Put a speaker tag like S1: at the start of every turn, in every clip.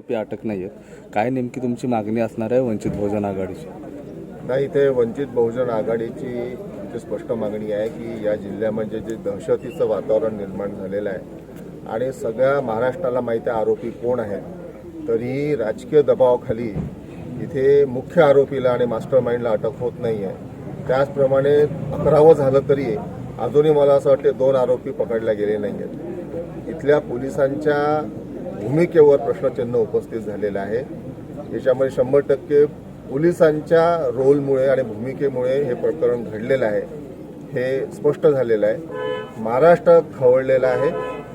S1: आरोपी अटक नाही आहेत काय नेमकी तुमची मागणी असणार आहे वंचित बहुजन आघाडीची?
S2: नाही इथे वंचित बहुजन आघाडीची स्पष्ट मागणी आहे की या जिल्ह्यामध्ये जे दहशतीचं वातावरण निर्माण झालेलं आहे आणि सगळ्या महाराष्ट्राला माहिती आहे आरोपी कोण आहेत तरीही राजकीय दबावाखाली इथे मुख्य आरोपीला आणि मास्टर माइंडला अटक होत नाही आहे त्याचप्रमाणे अकरावं झालं तरी अजूनही मला असं वाटते दोन आरोपी पकडले गेले नाही आहेत इथल्या पोलिसांच्या भूमिकेवर प्रश्नचिन्ह उपस्थित झालेलं आहे. याच्यामध्ये शंभर टक्के पोलिसांच्या रोलमुळे आणि भूमिकेमुळे हे प्रकरण घडलेलं आहे. हे स्पष्ट झालेलं आहे. महाराष्ट्र खवळलेला आहे.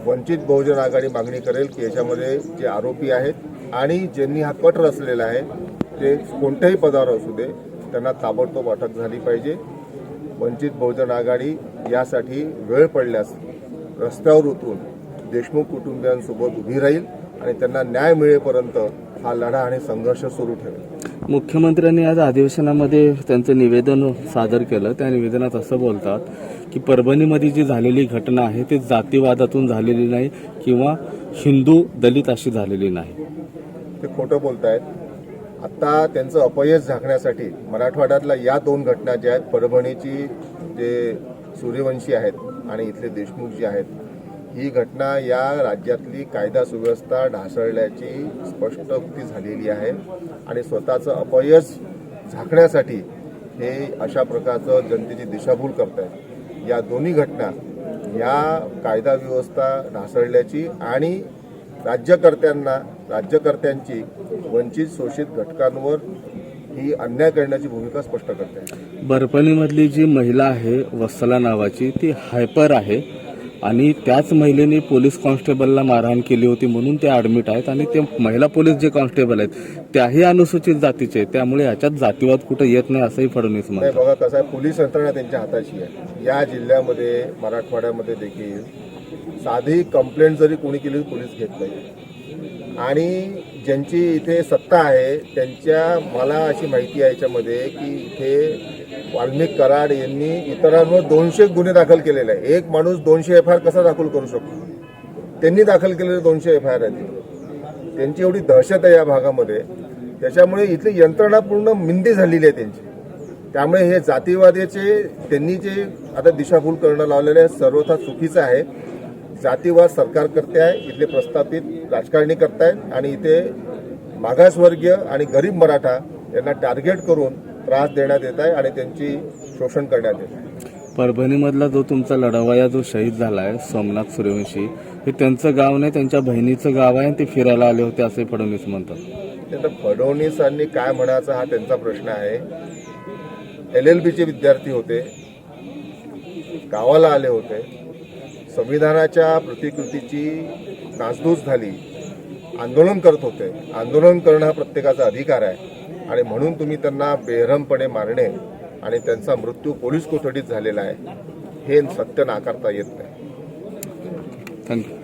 S2: वंचित बहुजन आघाडी मागणी करेल की याच्यामध्ये जे आरोपी आहेत आणि ज्यांनी हा कट रचलेला आहे ते कोणत्याही पदावर असू दे त्यांना ताबडतोब अटक झाली पाहिजे. वंचित बहुजन आघाडी यासाठी वेळ पडल्यास रस्त्यावर उतरून देशमुख कुटुंबियांसोबत उभी राहील आणि त्यांना न्याय मिळेपर्यंत हा लढा आणि संघर्ष सुरू ठेवेल.
S1: मुख्यमंत्र्यांनी आज अधिवेशनामध्ये त्यांचं निवेदन सादर केलं. त्या निवेदनात असं बोलतात की परभणीमध्ये जी झालेली घटना आहे ती जातीवादातून झालेली नाही किंवा हिंदू दलित अशी झालेली नाही.
S2: ते खोटं बोलतायत. आता त्यांचं अपयश झाकण्यासाठी मराठवाड्यातल्या या दोन घटना ज्या आहेत परभणीची जे सूर्यवंशी आहेत आणि इथले देशमुख जे आहेत ही घटना या राज्यातली कायदा सुव्यवस्था ढासळल्याची स्पष्ट उक्ती झालेली आहे आणि स्वतःचं अपयश झाकण्यासाठी हे अशा प्रकारचं जनतेची दिशाभूल करतायत. या दोन्ही घटना या कायदा व्यवस्था ढासळल्याची आणि राज्यकर्त्यांना राज्यकर्त्यांची वंचित शोषित घटकांवर ही अन्याय करण्याची भूमिका स्पष्ट करते
S1: बरपणीमधली जी महिला आहे वत्सला नावाची ती हायपर आहे. आणि त्याच महिलेने पोलीस कॉन्स्टेबलला मारहाण केली होती म्हणून ते ॲडमिट आहेत आणि ते महिला पोलीस जे कॉन्स्टेबल आहेत त्याही अनुसूचित जातीचे आहेत. त्यामुळे ह्याच्यात जातीवाद कुठं येत नाही असंही फडणवीस
S2: नाही
S1: म्हणतात.
S2: बघा कसं आहे पोलीस यंत्रणा त्यांच्या हाताची आहे. या जिल्ह्यामध्ये मराठवाड्यामध्ये देखील साधी कंप्लेंट जरी कोणी केली पोलीस घेत नाही. आणि ज्यांची इथे सत्ता आहे त्यांच्या मला अशी माहिती आहे याच्यामध्ये की इथे वाल्मिक कराड यांनी इतरांवर दोनशे गुन्हे दाखल केलेले आहे एक माणूस दोनशे एफ आय आर कसा दाखल करू शकतो? त्यांनी दाखल केलेले दोनशे एफ आय आर आहेत त्यांची एवढी दहशत आहे या भागामध्ये. त्याच्यामुळे इथली यंत्रणा पूर्ण मिंदी झालेली आहे त्यांची. त्यामुळे हे जातीवादाचे त्यांनी जे आता दिशाभूल करणं लावलेलं आहे सर्वथा चुकीचं आहे. जातीवाद सरकार करते आहे इथले प्रस्थापित राजकारणी करतायत आणि इथे मागासवर्गीय आणि गरीब मराठा यांना टार्गेट करून त्रास देण्यात येत आहे आणि त्यांची शोषण करण्यात येत आहे.
S1: परभणीमधला जो तुमचा लढावया जो शहीद झाला आहे सोमनाथ सूर्यवंशी हे त्यांचं गाव नाही त्यांच्या बहिणीचं गाव आहे आणि ते फिरायला आले होते असे फडणवीस म्हणतात.
S2: तर फडणवीसांनी काय म्हणायचा हा त्यांचा प्रश्न आहे. एल एल बीचे विद्यार्थी होते गावाला आले होते. संविधानाच्या प्रतिकृतीची नासधूस झाली. आंदोलन करत होते. आंदोलन करणं हा प्रत्येकाचा अधिकार आहे. आणि म्हणून तुम्ही त्यांना बेरहमपणे मारणे आणि त्यांचा मृत्यू पोलीस कोठडीत झालेला आहे हे सत्य नाकारता येत नाही.
S1: थँक्यू.